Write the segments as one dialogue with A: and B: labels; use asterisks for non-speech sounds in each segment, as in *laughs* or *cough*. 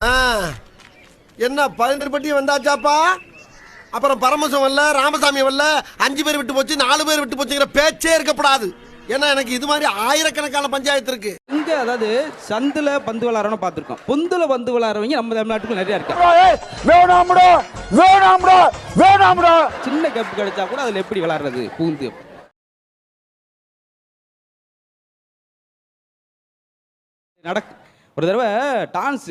A: ஆ, என்ன பதினெட்டு பட்டி வந்தாச்சாப்பா? அப்புறம் பரமசம் வரல ராமசாமி வரல அஞ்சு பேர் விட்டு போச்சு நாலு பேர் விட்டு போச்சுங்கிற பேச்சே இருக்கக்கூடாது. ஏன்னா எனக்கு இது மாதிரி ஆயிரக்கணக்கான பஞ்சாயத்து இருக்கு.
B: இங்க அதாவது சந்துல பந்து விளாட்றவன பார்த்துருக்கோம். பொந்துல பந்து விளாட்றவங்க நம்ம தமிழ்நாட்டுக்குள்ள நிறைய இருக்காங்க
C: வேணாம்டா வேணாம்டா வேணாம்டா.
B: சின்ன கப்பு கிடைச்சா கூட அதுல எப்படி விளாடுறது? பூந்து. நடக்கு. ஒரு தடவை டான்ஸ்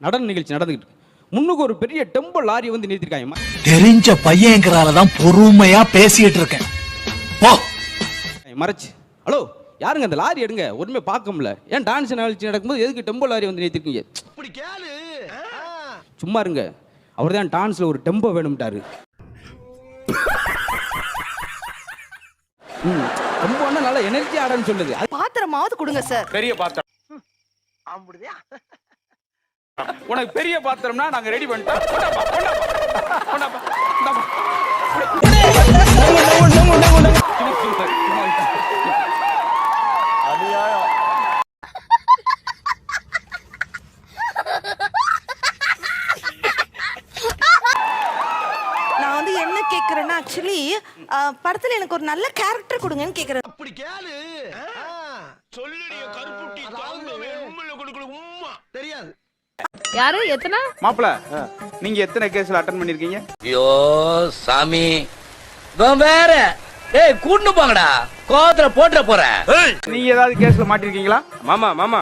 B: நடன நிகழ்ச்சி நடந்துக்கிட்டு இருக்கு. முன்னுக்கு ஒரு பெரிய டெம்போ லாரி வந்து நிறுத்திருக்காங்க.
D: தெரிஞ்ச பையங்கிறால தான் பொறுமையா பேசிட்டு இருக்கேன்.
B: மறைச்சு. ஹலோ யாருங்க அந்த லாரி எடுங்க? ஒண்ணுமே பார்க்க முடியல ஏன் டான்ஸ் நிகழ்ச்சி நடக்கும்போது எதுக்கு டெம்போ லாரி வந்து நிறுத்திருக்கீங்க?
A: இப்படி கேளு.
B: சும்மா இருங்க. அவர் தான் டான்ஸ்ல ஒரு டெம்போ வேணும்ட்டாரு. டெம்போன்னா நல்லா எனர்ஜி ஆடன்னு சொல்லுது. அது
E: பாத்திரமாவது கொடுங்க சார்
B: பெரிய பாத்திரம். உனக்கு பெரிய பாத்திரம்னா நாங்க ரெடி பண்ணிட்டோம்.
E: நான் வந்து என்ன கேக்குறேன்னா ஆக்சுவலி படத்துல எனக்கு ஒரு நல்ல கேரக்டர் கொடுங்கன்னு கேக்குறேன்.
A: அப்படி கேளு. சொல்லுடைய கருப்புட்டி உம்மா. தெரியாது.
F: யாரு? எத்தனை?
B: மாப்பிள நீங்க எத்தனை கேஸ்ல அட்டன் பண்ணிருக்கீங்க?
G: ஐயோ சாமி. வேற. ஏய் கூட்டு போங்கடா. கோவத்துல போட்டுற போறேன்
B: நீங்க ஏதாவது கேஸ்ல மாட்டிருக்கீங்களா?
H: மாமா மாமா.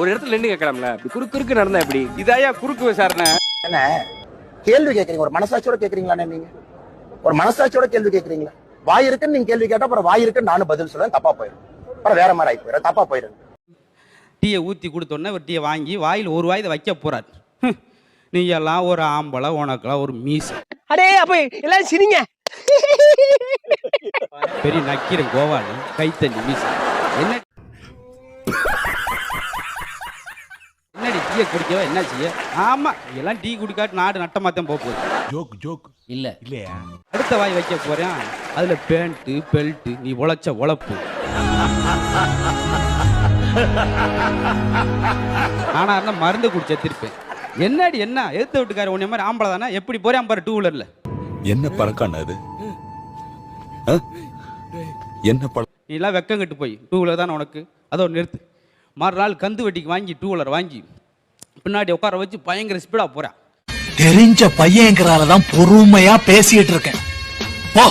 H: ஒரு இடத்துல நின்று கேட்கலாம்ல குறுக்கு குறுக்கு நடந்தா எப்படி?
B: இதாயா குறுக்கு விசாரணை.
C: கேள்வி கேக்குறீங்க. ஒரு மனசாட்சியோட கேக்குறீங்களா நீங்க? ஒரு மனசாட்சியோட கேள்வி கேக்குறீங்களா? வாய் இருக்குன்னு நீங்க கேள்வி கேட்டா அப்புறம் வாய் இருக்குன்னு நானும் பதில் சொல்றேன். தப்பா போயிடும் அப்புறம் வேற மாதிரி ஆகி போயிடும் தப்பா போயிடும்
B: டீயை ஊற்றி கொடுத்தோன்னே ஒரு டீயை வாங்கி வாயில் ஒரு வாய் இதை வைக்க ஹம். நீ எல்லாம் ஒரு ஆம்பளை உனக்கெல்லாம் ஒரு மீசை.
G: அடே அப்ப எல்லாரும் சிரிங்க.
B: பெரிய நக்கீரன் கோவாலு கைத்தண்ணி மீசை. என்ன? என்னடி டீயை குடிக்கவா? என்ன செய்ய? ஆமா எல்லாம் டீ குடிக்காட்டு நாடு நட்டமாத்தான் போக போகுது.
D: Joke joke.
G: இல்ல.
D: இல்லையா?
B: அடுத்த வாய் வைக்க போறேன். அதுல பேண்ட்டு பெல்ட்டு நீ உழைச்ச உழைப்பு. *laughs* நானா இருந்தா மருந்து குடிச்ச திருப்பேன் என்னடி என்ன? எடுத்து விட்டுக்காரு உன்ன மாதிரி ஆம்பளை தானே? எப்படி போறேன்? பாரு டூ வீலர்ல
I: என்ன பழக்கம் அது? என்ன பழக்கம்
B: நீ எல்லாம் வெக்கம் கட்டு போய் டூ வீலர் தானே உனக்கு? அதோ நிறுத்து. மறுநாள் கந்து வட்டிக்கு வாங்கி டூ வீலர் வாங்கி பின்னாடி உட்கார வச்சு பயங்கர ஸ்பீடா போறேன்.
D: தெரிஞ்ச பையங்கிறால தான் பொறுமையா பேசிட்டு இருக்கேன். போ.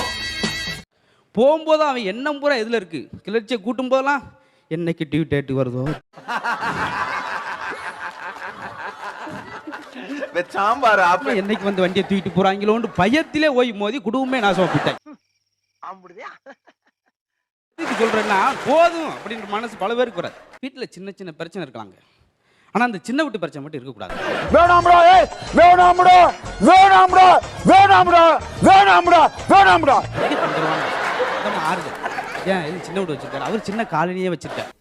B: போகும்போது அவன் எண்ணம் பூரா எதுல இருக்கு. கிளர்ச்சியை கூட்டும் போதெல்லாம் என்னைக்கு டியூ டேட்டு வருதோ?
H: சாம்பார்
B: அப்புறம் என்னைக்கு வந்து வண்டியை தூக்கிட்டு போறாங்களோன்னு பயத்திலே ஓய் மோதி குடும்பமே போயிட்டேன் எதுக்கு சொல்றேன்னா போதும் அப்படின்ற மனசு பல பேருக்கு வராது. வீட்டுல சின்ன சின்ன பிரச்சனை இருக்கலாங்க. ஆனா அந்த சின்ன வீட்டு பிரச்சனை மட்டும் இருக்கக்கூடாது.
C: வேணாம்டா ஏய் வேணாம்டா வேணாம்டா வேணாம்டா வேணாம்டா வேணாம்டா.
B: அதான் ஆறுதல் ஏன் இது சின்ன வீடு வச்சிருக்காரு. அவர் சின்ன காலனியே வச்சிருக்காரு.